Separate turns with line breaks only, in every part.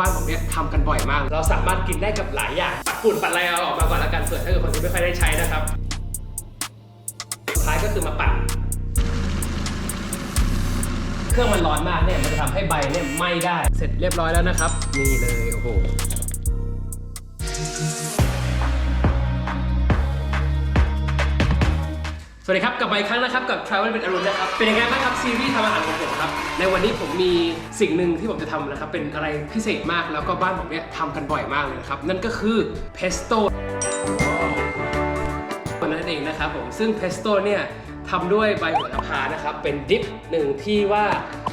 บ้านผมเนี่ยทำกันบ่อยมาก เราสามารถกินได้กับหลายอย่าง ปัดฝุ่นปัดอะไรเอาออกมาก่อนแล้วกันเผื่อถ้าเกิดคนที่ไม่ค่อยได้ใช้นะครับสุดท้ายก็คือมาปัดเครื่องมันร้อนมากเนี่ยมันจะทำให้ใบเนี่ยไหม้ได้ เสร็จเรียบร้อยแล้วนะครับ นี่เลยโอ้โห สวัสดีครับกลับมาอีกครั้งนะครับกับ Travel เป็นอรุณนะครับเป็นยังไงบ้างครับซีรีส์ทำอาหารของผมครับในวันนี้ผมมีสิ่งหนึ่งที่ผมจะทำนะครับเป็นอะไรพิเศษมากแล้วก็บ้านผมเนี่ยทำกันบ่อยมากเลยนะครับนั่นก็คือเพสโต้นั่นเองนะครับผมซึ่งเพสโต้เนี่ยทำด้วยใบโหระพานะครับเป็นดิปหนึ่งที่ว่า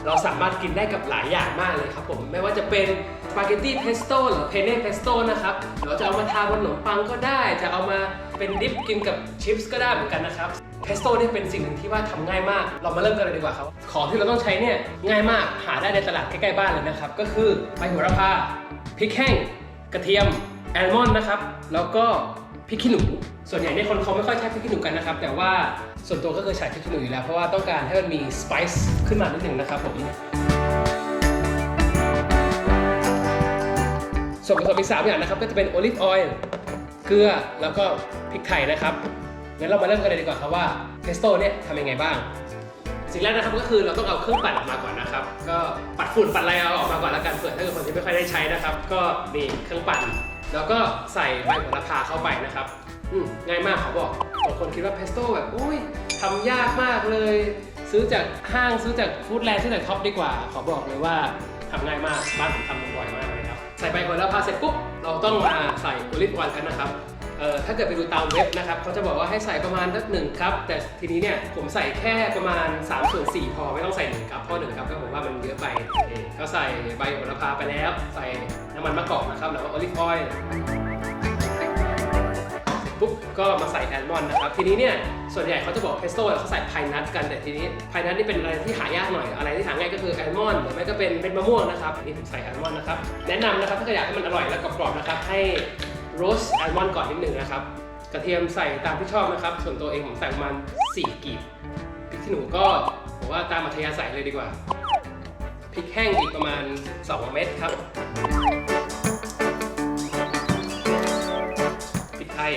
เราสามารถกินได้กับหลายอย่างมากเลยครับผมไม่ว่าจะเป็นสปาเกตตี้เพสโต้หรือเพเน่เพสโต้นะครับหรือว่าจะเอามาทาบนขนมปังก็ได้ จะเอามาเป็นดิปกินกับชิพส์ก็ได้เหมือนกันนะครับ เพสโต้เนี่ยเป็นสิ่งหนึ่งที่ว่าทำง่ายมาก เรามาเริ่มกันเลยดีกว่าครับ ของที่เราต้องใช้เนี่ยง่ายมากหาได้ในตลาดใกล้ๆบ้านเลยนะครับ ก็คือใบโหระพาพริกแห้ง กระเทียมแอลมอนด์นะครับ แล้วก็พริกขี้หนู ส่วนใหญ่เนี่ยคนเขาไม่ค่อยใช้พริกขี้หนูกันนะครับ แต่ว่าส่วนตัวก็เคยใช้พริกขี้หนูอยู่แล้ว เพราะว่าต้องการให้มันมีสไปซ์ขึ้นมานิดหนึ่งนะครับผมส่วนผสมอีกสามอย่างนะครับก็จะเป็นโอลิฟออยล์เกลือแล้วก็พริกไทยนะครับ งั้นเรามาเริ่มกันเลยดีกว่าครับว่าเพสโต้เนี่ยทำยังไงบ้าง สิ่งแรกนะครับก็คือเราต้องเอาเครื่องปั่นออกมาก่อนนะครับ ก็ปัดฝุ่นปัดอะไรเอาออกมาก่อนแล้วกันเผื่อถ้าเกิดคนที่ไม่ค่อยได้ใช้นะครับ ก็นี่เครื่องปั่น แล้วก็ใส่ใบโหระพาเข้าไปนะครับอืมง่ายมากขอบอกบางคนคิดว่าเพสโต้แบบอุ้ยทำยากมากเลย ซื้อจากห้างซื้อจากฟู้ดแลนด์ซื้อจากท็อปดีกว่า ขอบอกเลยว่าทำง่ายมากบ้านผมทำบ่อยมากเลยครับใส่ใบโหระพาเสร็จปุ๊บเราต้องมาใส่โอลิฟออยล์กันนะครับ อ่อถ้าเกิดไปดูตามเว็บนะครับเขาจะบอกว่าให้ใส่ประมาณสักหนึ่งครับ แต่ทีนี้เนี่ยผมใส่แค่ประมาณ3ส่วน4พอไม่ต้องใส่หนึ่งครับเพราะหนึ่งครับก็ผมว่ามันเยอะไปเคก็ใส่ใบโหระพาไปแล้ว ใส่น้ำมันมะกอกนะครับแล้วก็โอลิฟออยล์ปุ๊บก็มาใส่แอลมอนด์นะครับ ทีนี้เนี่ยส่วนใหญ่เขาจะบอกเพสโต้เขาใส่ไพนัทกันแต่ทีนี้ไพนัทนี่เป็นอะไรที่หายากหน่อยอะไรที่หาง่ายก็คือแอลมอนด์หรือไม่ก็เป็นเป็นมะม่วงนะครับนี่ผมใส่แอลมอนด์นะครับแนะนำนะครับถ้าอยากให้มันอร่อยและกรอบๆนะครับให้ โรสแอลมอนด์ก่อนนิดหนึ่งนะครับ กระเทียมใส่ตามที่ชอบนะครับ ส่วนตัวเองผมใส่ประมาณ4กีบพริกขี้หนูก็ผมว่าตามอัธยาศัยเลยดีกว่าพริกแห้งอีกประมาณ 2 เม็ดครับพริกไทย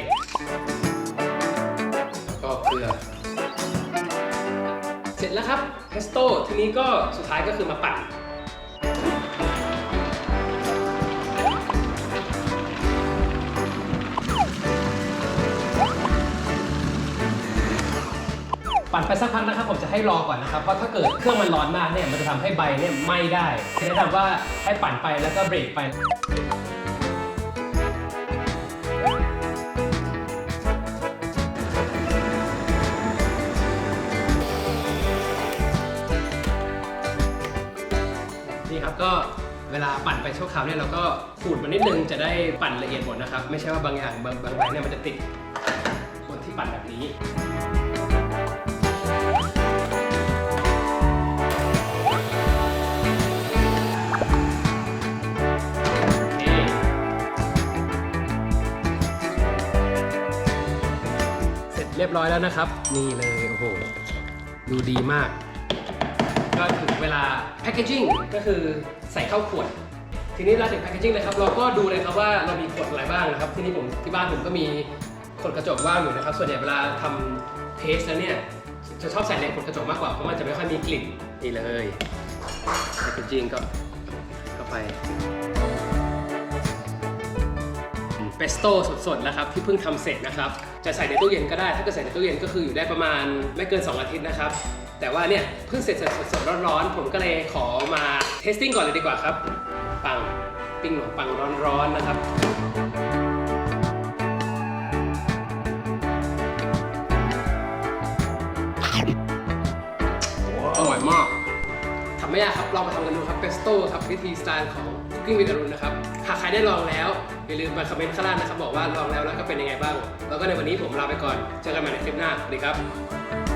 แล้วก็เกลือ เสร็จแล้วครับเพสโต้ทีนี้ก็สุดท้ายก็คือมาปั่น ปั่นไปสักพักนะครับผมจะให้รอก่อนนะครับเพราะถ้าเกิดเครื่องมันร้อนมากเนี่ยมันจะทำให้ใบเนี่ยไหม้ได้แนะนำว่าให้ปั่นไปแล้วก็เบรกไป นี่ครับก็เวลาปั่นไปชั่วคราวเนี่ยเราก็ขูดมันนิดนึงจะได้ปั่นละเอียดหมดนะครับ ไม่ใช่ว่าบางอย่างบางบางใบเนี่ยมันจะติด เรียบร้อยแล้วนะครับ นี่เลยโอ้โหดูดีมาก ก็ถึงเวลาแพคเกจิ้งก็คือใส่เข้าขวด ทีนี้เราถึงแพคเกจิ้งเลยครับ เราก็ดูเลยครับว่าเรามีขวดอะไรบ้างนะครับ ที่นี่ผมที่บ้านผมก็มีขวดกระจกว่างอยู่นะครับ ส่วนใหญ่เวลาทำเทสแล้วเนี่ยจะชอบใส่ในขวดกระจกมากกว่าเพราะมันจะไม่ค่อยมีกลิ่นนี่เลยแพคเกจิ้งก็เข้าไป เปสโต้สดๆนะครับที่เพิ่งทำเสร็จนะครับ จะใส่ในตู้เย็นก็ได้ ถ้าเกิดใส่ในตู้เย็นก็คืออยู่ได้ประมาณไม่เกิน 2 อาทิตย์นะครับ แต่ว่าเนี่ยเพิ่งเสร็จสดๆร้อนๆผมก็เลยขอมาเทสติ้งก่อนเลยดีกว่าครับ ปังปิ้งขนมปังร้อนๆนะครับอร่อยมากทำไม่ยากครับลองมาทำกันดูครับเปสโต้ครับวิธีสไตล์ของ Cooking with อรุณนะครับ หากใครได้ลองแล้ว อย่าลืมมาคอมเมนต์ข้างล่างนะครับ บอกว่าลองแล้วแล้วก็เป็นยังไงบ้าง แล้วก็ในวันนี้ผมลาไปก่อน เจอกันใหม่ในคลิปหน้าสวัสดีครับ